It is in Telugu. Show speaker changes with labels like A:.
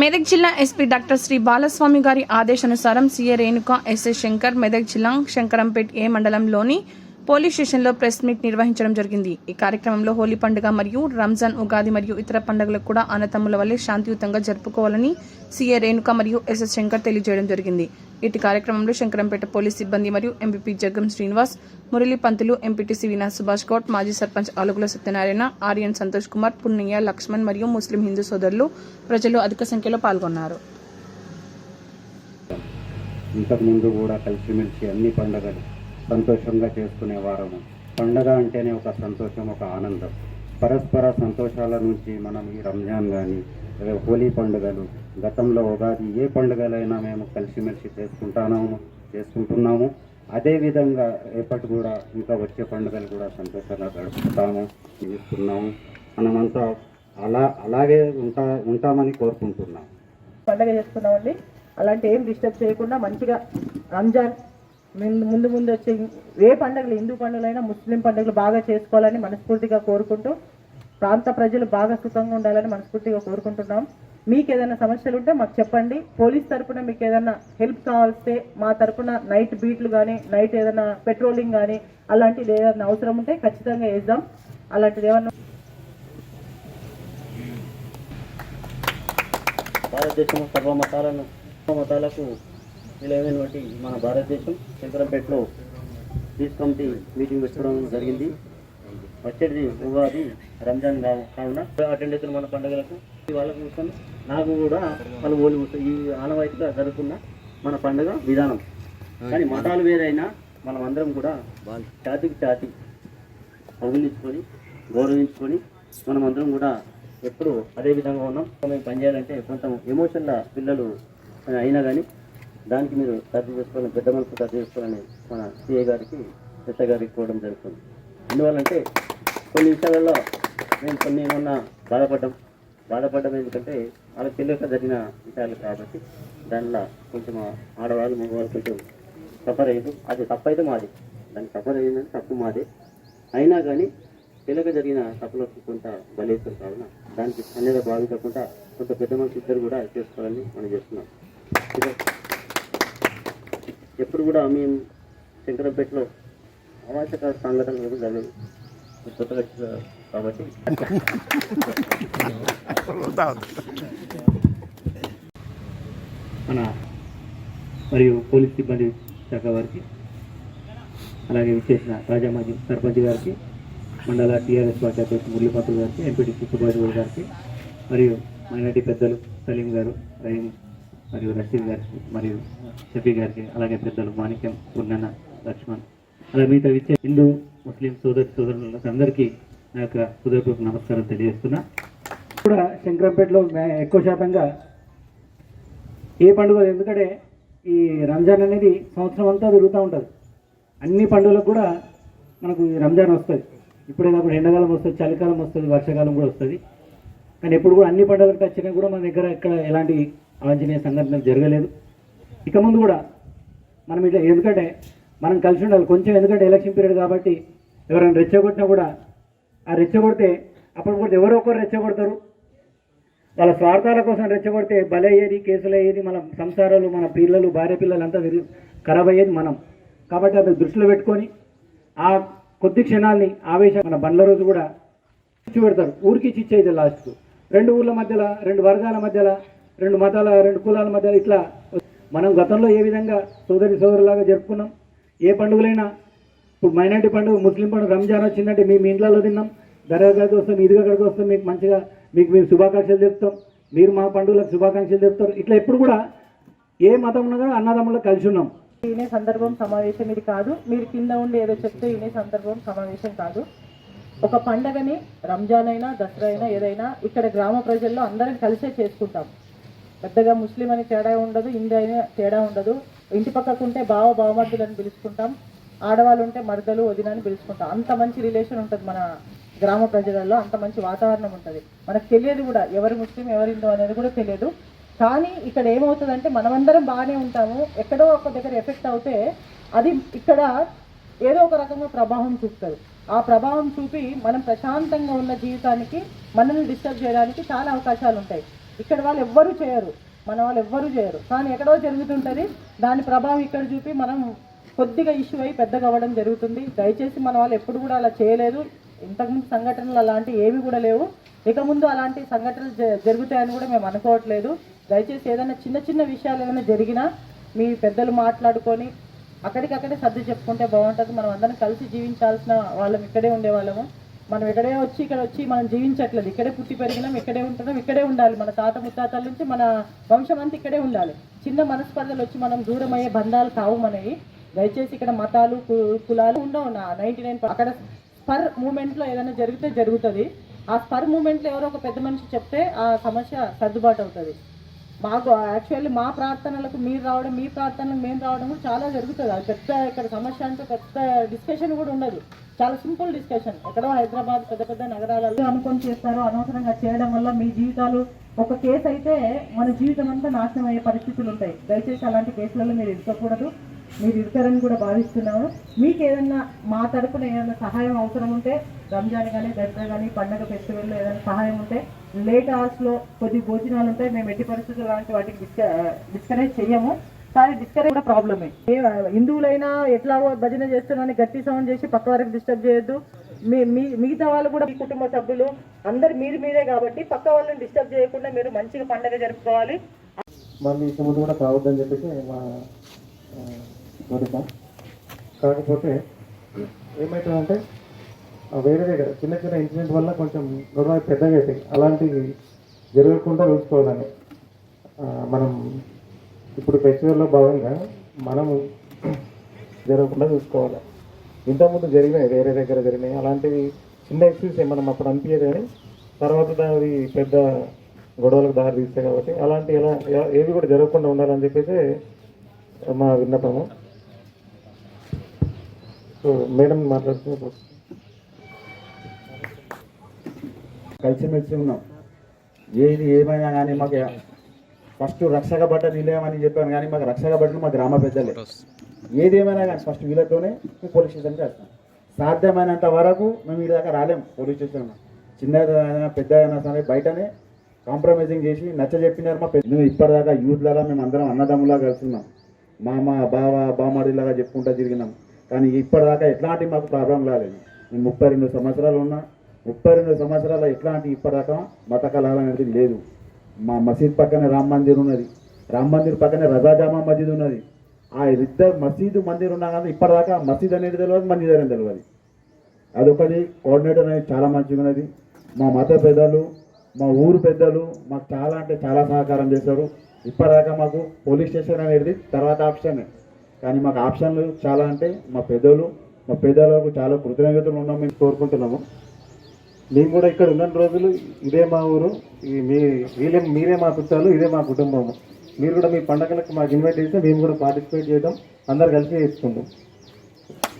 A: మెదక్ జిల్లా ఎస్పీ డాక్టర్ శ్రీ బాలస్వామి గారి ఆదేశానుసారం సీఏ రేణుక ఎస్ఏ శంకర్ మెదక్ జిల్లా శంకరంపేట్ ఏ మండలంలోని పోలీస్ స్టేషన్లో ప్రెస్ మీట్ నిర్వహించడం జరిగింది. ఈ కార్యక్రమంలో హోలీ పండుగ మరియు రంజాన్ ఉగాది మరియు ఇతర పండుగలకు కూడా అన్నతమ్ముల వల్లే శాంతియుతంగా జరుపుకోవాలని సీఏ రేణుక మరియు ఎస్ఎస్ శంకర్ తెలియజేయడం జరిగింది. ఇటు కార్యక్రమంలో శంకరంపేట పోలీస్ సిబ్బంది మరియు ఎంపీపీ జగ్గం శ్రీనివాస్ మురళీ పంతులు ఎంపీటీసీ వినాస్ సుభాష్ గౌడ్ మాజీ సర్పంచ్ ఆలుగుల సత్యనారాయణ ఆర్యన్ సంతోష్ కుమార్ పున్నయ్య లక్ష్మణ్ మరియు ముస్లిం హిందూ సోదరులు ప్రజలు అధిక సంఖ్యలో పాల్గొన్నారు.
B: ఇంతకుముందు కూడా కలిసిమెలిసి అన్ని పండుగలు సంతోషంగా చేసుకునే వారము పండగ అంటేనే ఒక సంతోషం ఒక ఆనందం. పరస్పర సంతోషాల నుంచి మనం ఈ రంజాన్ కానీ హోలీ పండుగలు గతంలో ఉగాది ఏ పండుగలైనా మేము కలిసిమెలిసి చేసుకుంటాము చేసుకుంటున్నాము. అదేవిధంగా రేపటి కూడా ఇంకా వచ్చే పండుగలు కూడా సంతోషంగా గడుపుతాము చేస్తున్నాము మనమంతా అలా అలాగే ఉంటా ఉంటామని కోరుకుంటున్నాం
C: పండుగ చేసుకున్నామండి అలాంటి ఏం డిస్టర్బ్ చేయకుండా మంచిగా రంజాన్ ముందు ముందు ముందు వచ్చే ఏ పండుగలు హిందూ పండుగలైనా ముస్లిం పండుగలు బాగా చేసుకోవాలని మనస్ఫూర్తిగా కోరుకుంటూ ప్రాంత ప్రజలు బాగా సుఖంగా ఉండాలని మనస్ఫూర్తిగా కోరుకుంటున్నాం. మీకు ఏదైనా సమస్యలు ఉంటే మాకు చెప్పండి. పోలీస్ తరపున మీకు ఏదైనా హెల్ప్ కావాల్స్తే మా తరపున నైట్ బీట్లు కానీ నైట్ ఏదైనా పెట్రోలింగ్ కానీ అలాంటిది ఏదైనా అవసరం ఉంటే ఖచ్చితంగా వేద్దాం. అలాంటిది ఏమన్నా
B: భారతదేశం సర్వ మతాలను మతాలకు నిలవైనటువంటి మన భారతదేశం శంకరంపేటలో పీస్ కమిటీ మీటింగ్ పెట్టుకోవడం జరిగింది. వచ్చేది ఉగాది రంజాన్ కావున. అటెండ్ అవుతున్న మన పండుగలకు వాళ్ళకు చూస్తాను నాకు కూడా వాళ్ళు ఓలి ఈ ఆనవాయితీగా జరుగుతున్న మన పండుగ విధానం. కానీ మతాలు వేరైనా మనం అందరం కూడా ఛాతికి ఛాతి అభినందించుకొని గౌరవించుకొని మనం అందరం కూడా ఎప్పుడు అదే విధంగా ఉన్నాం. మేము పనిచేయాలంటే కొంత ఎమోషన్ల పిల్లలు అయినా కానీ దానికి మీరు సర్ది చేసుకోవాలని పెద్ద మనసు సర్ది చేసుకోవాలని మన సిఏ గారికి ఎస్ఐ గారికి ఇవ్వడం జరుగుతుంది. ఎందువల్లంటే కొన్ని విషయాలలో మేము కొన్ని ఏమన్నా బాధపడ్డాం బాధపడ్డం ఎందుకంటే వాళ్ళకి తెలియక జరిగిన విషయాలు కాబట్టి దానిలో కొంచెం ఆడవాళ్ళు మగవాళ్ళు కొంచెం సఫర్ అయ్యారు. అది తప్పైతే మాది. దానికి సఫర్ అయ్యిందంటే తప్పు మాదే. అయినా కానీ తెలియక జరిగిన తప్పులకు కొంత బలేస్తారు కావున దానికి అనేది భావించకుండా కొంత పెద్ద మనిషి ఇద్దరు కూడా చేసుకోవాలని మనం చేస్తున్నాం. ఎప్పుడు కూడా మేము శంకరంపేటలో అవాచక సంఘటనలు జరగదు మన మరియు పోలీస్ సిబ్బంది శాఖ వారికి అలాగే విచ్చేసిన రాజా మాజీ సర్పంచ్ గారికి మండల టీఆర్ఎస్ పార్టీ అధ్యక్షుడు మురళీపంతులు గారికి ఎంపీటీసీ సుభాష్ గౌడ్ గారికి మరియు మైనార్టీ పెద్దలు సలీం గారు రహీం మరియు రషీద్ గారికి మరియు షఫీ గారికి అలాగే పెద్దలు మాణిక్యం పూర్ణన్న లక్ష్మణ్ అలా మిగతా విచ్చే హిందూ ముస్లిం సోదరి సోదరులకు అందరికీ నా యొక్క హృదయపూర్వక నమస్కారం తెలియజేస్తున్నా.
D: కూడా శంకరంపేటలో ఎక్కువ శాతంగా ఏ పండుగ ఎందుకంటే ఈ రంజాన్ అనేది సంవత్సరం అంతా తిరుగుతూ ఉంటుంది. అన్ని పండుగలకు కూడా మనకు ఈ రంజాన్ వస్తుంది. ఇప్పుడే కాకుండా ఎండాకాలం వస్తుంది చలికాలం వస్తుంది వర్షాకాలం కూడా వస్తుంది. కానీ ఎప్పుడు కూడా అన్ని పండుగలకు వచ్చినా కూడా మన దగ్గర ఇక్కడ ఎలాంటి అవాంఛనీయ సంఘటనలు జరగలేదు. ఇక ముందు కూడా మనం ఇట్లా ఎందుకంటే మనం కలిసి ఉండాలి. కొంచెం ఎందుకంటే ఎలక్షన్ పీరియడ్ కాబట్టి ఎవరైనా రెచ్చగొట్టినా కూడా ఆ రెచ్చగొడితే అప్పుడు కూడా ఎవరో ఒకరు రెచ్చగొడతారు. వాళ్ళ స్వార్థాల కోసం రెచ్చగొడితే బలయ్యేది కేసులు అయ్యేది మన సంసారాలు మన పిల్లలు భార్య పిల్లలు అంతా ఖరాబ్ అయ్యేది మనం. కాబట్టి అది దృష్టిలో పెట్టుకొని ఆ కొద్ది క్షణాల్ని ఆవేశం మన బండ్ల రోజు కూడా ఇచ్చి పెడతారు ఊరికి ఇచ్చి ఇచ్చేది లాస్ట్కు. రెండు ఊర్ల మధ్యలో రెండు వర్గాల మధ్యలో రెండు మతాల రెండు కులాల మధ్యలో ఇట్లా మనం గతంలో ఏ విధంగా సోదరి సోదరులాగా జరుపుకున్నాం ఏ పండుగలైనా ఇప్పుడు మైనార్టీ పండుగ ముస్లిం పండుగ రంజాన్ వచ్చిందంటే మేము మీ ఇంట్లో తిన్నాం. దర్గాకి వస్తాం ఇదిగా అక్కడికి వస్తాం మీకు మంచిగా మీకు మేము శుభాకాంక్షలు చెప్తాం. మీరు మా పండుగలకు శుభాకాంక్షలు చెప్తారు. ఇట్లా ఎప్పుడు కూడా ఏ మతం ఉన్నా కూడా అన్నదమ్ములకు కలిసి ఉన్నాం.
C: ఈయనే సందర్భం సమావేశం ఇది కాదు. మీరు కింద ఉండి ఏదో చెప్తే ఈయనే సందర్భం సమావేశం కాదు. ఒక పండగని రంజాన్ అయినా దసరా అయినా ఏదైనా ఇక్కడ గ్రామ ప్రజల్లో అందరం కలిసే చేసుకుంటాం. పెద్దగా ముస్లిం అని తేడా ఉండదు హిందూ అయినా తేడా ఉండదు. ఇంటి పక్కకుంటే బావ బావమర్దులు అని పిలుచుకుంటాం. ఆడవాళ్ళు ఉంటే మరదలు వదిన అని పిలుచుకుంటాం. అంత మంచి రిలేషన్ ఉంటుంది మన గ్రామ ప్రజలలో అంత మంచి వాతావరణం ఉంటుంది. మనకు తెలియదు కూడా ఎవరు ముస్లిం ఎవరు అనేది కూడా తెలియదు. కానీ ఇక్కడ ఏమవుతుందంటే మనమందరం బాగానే ఉంటాము. ఎక్కడో ఒక దగ్గర ఎఫెక్ట్ అవుతే అది ఇక్కడ ఏదో ఒక రకంగా ప్రభావం చూపుతుంది. ఆ ప్రభావం చూపి మనం ప్రశాంతంగా ఉన్న జీవితానికి మనల్ని డిస్టర్బ్ చేయడానికి చాలా అవకాశాలు ఉంటాయి. ఇక్కడ వాళ్ళు ఎవ్వరూ చేయరు. మన వాళ్ళు ఎవ్వరూ చేయరు. కానీ ఎక్కడో జరుగుతుంటుంది. దాని ప్రభావం ఇక్కడ చూపి మనం కొద్దిగా ఇష్యూ అయ్యి పెద్దగా అవ్వడం జరుగుతుంది. దయచేసి మన వాళ్ళు ఎప్పుడు కూడా అలా చేయలేదు. ఇంతకుముందు సంఘటనలు అలాంటివి ఏవి కూడా లేవు. ఇక ముందు అలాంటి సంఘటనలు జ- జరుగుతాయని కూడా మేము అనుకోవట్లేదు. దయచేసి ఏదైనా చిన్న చిన్న విషయాలు ఏమైనా జరిగినా మీ పెద్దలు మాట్లాడుకొని అక్కడికక్కడే సర్ది చెప్పుకుంటే బాగుంటుంది. మనం అందరం కలిసి జీవించాల్సిన వాళ్ళం ఇక్కడే ఉండేవాళ్ళము. మనం ఇక్కడే వచ్చి ఇక్కడ వచ్చి మనం జీవించట్లేదు. ఇక్కడే పుట్టి పెరిగినాం ఇక్కడే ఉంటున్నాం ఇక్కడే ఉండాలి. మన తాత ముత్తాతల నుంచి మన వంశం అంతా ఇక్కడే ఉండాలి. చిన్న మనస్పర్ధలు వచ్చి మనం దూరమయ్యే బంధాలు కావు మనవి. దయచేసి ఇక్కడ మతాలు కు- కులాలు ఉండవు నా నైంటీ నైన్ అక్కడ స్పర్ మూమెంట్లో ఏదైనా జరిగితే జరుగుతుంది. ఆ స్పర్ మూమెంట్లో ఎవరో ఒక పెద్ద మనిషి చెప్తే ఆ సమస్య సర్దుబాటు అవుతుంది. మాకు యాక్చువల్లీ మా ప్రార్థనలకు మీరు రావడం మీ ప్రార్థనలకు మేము రావడం కూడా చాలా జరుగుతుంది. అది పెద్ద ఇక్కడ సమస్య అంటే పెద్ద డిస్కషన్ కూడా ఉండదు. చాలా సింపుల్ డిస్కషన్. ఎక్కడో హైదరాబాద్ పెద్ద పెద్ద నగరాలలో అనుకొని చేస్తారు. అనవసరంగా చేయడం వల్ల మీ జీవితాలు ఒక కేసు అయితే మన జీవితం అంతా నాశనం అయ్యే పరిస్థితులు ఉంటాయి. దయచేసి అలాంటి కేసులలో మీరు ఇరుక్కకూడదు మీరు ఇస్తారని కూడా భావిస్తున్నాము. మీకు ఏదన్నా మా తరపున ఏదైనా సహాయం అవసరం ఉంటే రంజాన్ కానీ దసరా కానీ పండగ ఫెస్టివల్లో ఏదైనా సహాయం ఉంటే లేట్ అవర్స్లో కొద్ది భోజనాలు ఉంటాయి మేము ఎట్టి పరిస్థితులు లాంటి వాటికి డిస్క డిస్కరేజ్ చెయ్యము. కానీ డిస్కరేజ్ కూడా ప్రాబ్లమే ఏ. హిందువులైనా ఎట్లా భజన చేస్తున్నారని గట్టి సౌండ్ చేసి పక్క వారికి డిస్టర్బ్ చేయొద్దు. మీ మీ మిగతా వాళ్ళు కూడా మీ కుటుంబ సభ్యులు అందరు మీరు మీరే కాబట్టి పక్క వాళ్ళని డిస్టర్బ్ చేయకుండా మీరు మంచిగా పండగ జరుపుకోవాలి.
E: మళ్ళీ ఇక ముందు కూడా కావద్దని చెప్పేసి మా ఆ, కాకపోతే ఏమవుతుందంటే వేరే దగ్గర చిన్న చిన్న ఇన్సిడెంట్ వల్ల కొంచెం గొడవ పెద్దగా అవుతాయి అలాంటివి జరగకుండా చూసుకోవాలని మనం ఇప్పుడు ఫెస్టివల్లో భాగంగా మనము జరగకుండా చూసుకోవాలి. ఇంతకుముందు జరిగినాయి వేరే దగ్గర జరిగినాయి. అలాంటివి చిన్న ఇష్యూస్ మనం అప్పుడు అనిపించదు కానీ తర్వాత దాని పెద్ద గొడవలకు దారి తీస్తాయి కాబట్టి అలాంటి ఎలా ఏవి కూడా జరగకుండా ఉండాలని చెప్పేసి మా విన్నపము. మేడం మాట్లాడుతూ
F: కలిసిమెలిసి ఉన్నాం. ఏది ఏమైనా కానీ మాకు ఫస్ట్ రక్షక బట్ట నిలయమని చెప్పాను కానీ మాకు రక్షక బట్టలు మా గ్రామ పెద్దలే. ఏదేమైనా కానీ ఫస్ట్ వీళ్ళతోనే మేము పోలీస్ స్టేషన్కి వస్తాం. సాధ్యమైనంత వరకు మేము వీళ్ళ దాకా రాలేం పోలీస్ స్టేషన్ చిన్నదైనా పెద్ద అయినా సరే బయటనే కాంప్రమైజింగ్ చేసి నచ్చ చెప్పినారు మా పెద్ద ఇప్పటిదాకా యూత్లాగా మేము అందరం అన్నదమ్ములా కలుస్తున్నాం మామ బావ బామాడిలాగా చెప్పుకుంటా తిరిగినాం. కానీ ఇప్పటిదాకా ఎట్లాంటి మాకు ప్రాబ్లం రాలేదు. మేము ముప్పై రెండు సంవత్సరాలు ఉన్నా ముప్పై రెండు సంవత్సరాల ఎట్లాంటి ఇప్పటిదాకా మత కలహాలు అనేది లేదు. మా మసీద్ పక్కనే రామ్ మందిర్ ఉన్నది. రామ్ మందిర్ పక్కనే రజాజామా మసీద్ ఉన్నది. ఆ ఇద్దరు మసీదు మందిర్ ఉన్నా కానీ ఇప్పటిదాకా మసీద్ అనేది తెలియదు మందిర్ అనేది తెలియదు అదొకటి కోఆర్డినేటర్ అనేది చాలా మంచిగా ఉన్నది. మా మత పెద్దలు మా ఊరు పెద్దలు మాకు చాలా అంటే చాలా సహకారం చేశారు. ఇప్పటిదాకా మాకు పోలీస్ స్టేషన్ అనేది తర్వాత ఆప్షన్ కానీ మాకు ఆప్షన్లు చాలా అంటే మా పెద్దలు మా పెద్దలకు చాలా కృతజ్ఞతలు ఉన్నాం మేము కోరుకుంటున్నాము.
E: మేము కూడా ఇక్కడ ఉన్న రోజులు ఇదే మా ఊరు మీ వీళ్ళే మీరే మా చుట్టాలు ఇదే మా కుటుంబము. మీరు కూడా మీ పండగలకు మాకు ఇన్వైట్ చేస్తే మేము కూడా పార్టిసిపేట్ చేయడం అందరు కలిసి చేసుకుంటాం